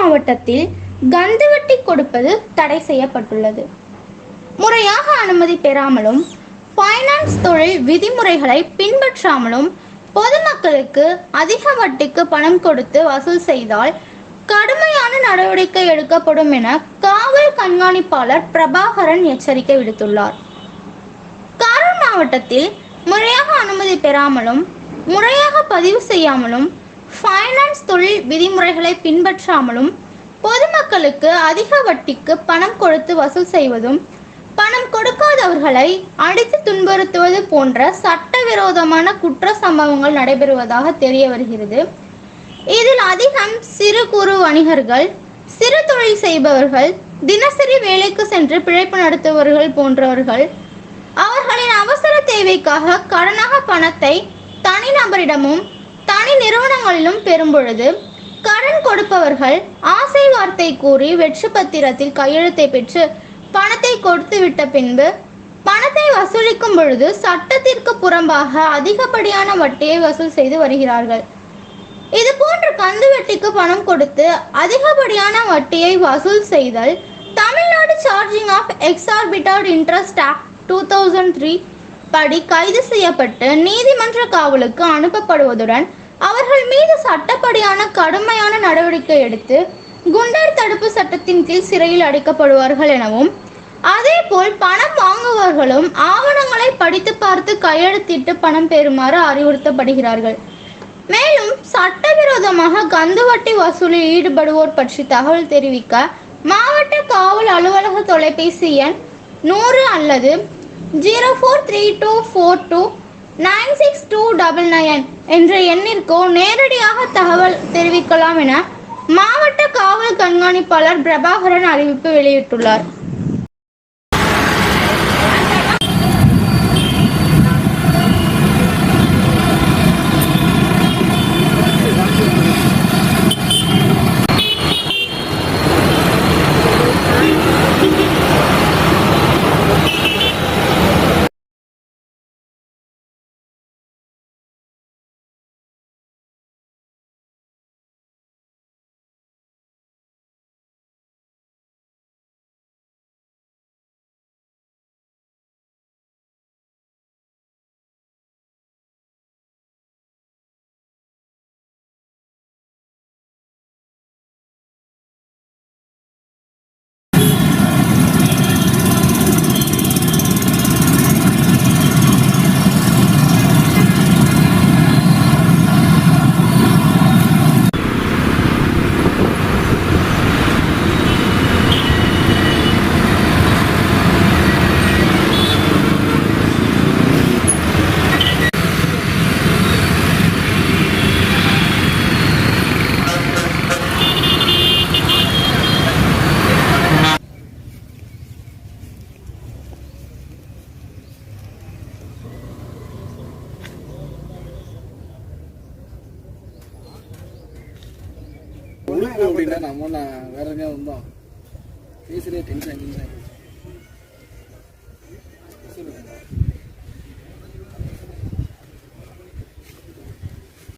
மாவட்டத்தில் கந்துவட்டி கொடுப்பது தடை செய்யப்பட்டுள்ளது. முறையாக அனுமதி பெறாமலும் ஃபைனான்ஸ் தொழில் விதிமுறைகளை பின்பற்றாமலும் பொதுமக்களுக்கு அதிக வட்டிக்கு பணம் கொடுத்து வசூல் செய்தால் கடுமையான நடவடிக்கை எடுக்கப்படும் என காவல் கண்காணிப்பாளர் பிரபாகரன் எச்சரிக்கை விடுத்துள்ளார். கரூர் மாவட்டத்தில் முறையாக அனுமதி பெறாமலும் முறையாக பதிவு செய்யாமலும் ஃபைனான்ஸ் தொழில் விதிமுறைகளை பின்பற்றாமலும் பொதுமக்களுக்கு அதிக வட்டிக்கு பணம் கொடுத்து வசூல் செய்வதும் பணம் கொடுக்காதவர்களை அடித்து துன்புறுத்துவது போன்ற சட்டவிரோதமான குற்ற சம்பவங்கள் நடைபெறுவதாக தெரிய வருகிறது. இதில் அதிகம் சிறு குறு வணிகர்கள் சிறு தொழில் செய்பவர்கள் தினசரி வேலைக்கு சென்று பிழைப்பு நடத்துபவர்கள் போன்றவர்கள் அவர்களின் அவசர தேவைக்காக கடனாக பணத்தை தனிநபரிடமும் தனி நிறுவனங்களிலும் பெறும்பொழுது கடன் கொடுப்பவர்கள் ஆசை வார்த்தை கூறி வெற்று பத்திரத்தில் கையெழுத்தை பெற்று பணத்தை கொடுத்து விட்ட பின்பு பணத்தை வசூலிக்கும் பொழுது சட்டத்திற்கு புறம்பாக அதிகப்படியான வட்டியை வசூல் செய்து வருகிறார்கள். இது போன்ற கந்து வட்டிக்கு பணம் கொடுத்து அதிகப்படியான வட்டியை வசூல் செய்தல் Tamil Nadu charging of exorbitant interest act two thousand three படி கைது செய்யப்பட்டு நீதிமன்ற காவலுக்கு அனுப்பப்படுவதுடன் அவர்கள் மீது சட்டப்படியான கடுமையான நடவடிக்கை எடுத்து குண்டர் தடுப்பு சட்டத்தின் கீழ் சிறையில் அடைக்கப்படுவார்கள் எனவும் அதேபோல் பணம் வாங்குபவர்களும் ஆவணங்களை படித்து பார்த்து கையெழுத்திட்டு பணம் பெறுமாறு அறிவுறுத்தப்படுகிறார்கள். மேலும் சட்டவிரோதமாக கந்துவட்டி வசூலில் ஈடுபடுவோர் பற்றி தகவல் தெரிவிக்க மாவட்ட காவல் அலுவலக தொலைபேசி எண் நூறு அல்லது zero four three two four two nine six two double nine என்ற எண்ணிற்கோ நேரடியாக தகவல் தெரிவிக்கலாம் என மாவட்ட காவல் கண்காணிப்பாளர் பிரபாகரன் அறிவிப்பு வெளியிட்டுள்ளார். அப்படின்னா நம்ம வேற எங்கேயா வந்தோம். பேசுறே டென்ஷன் டென்ஷன்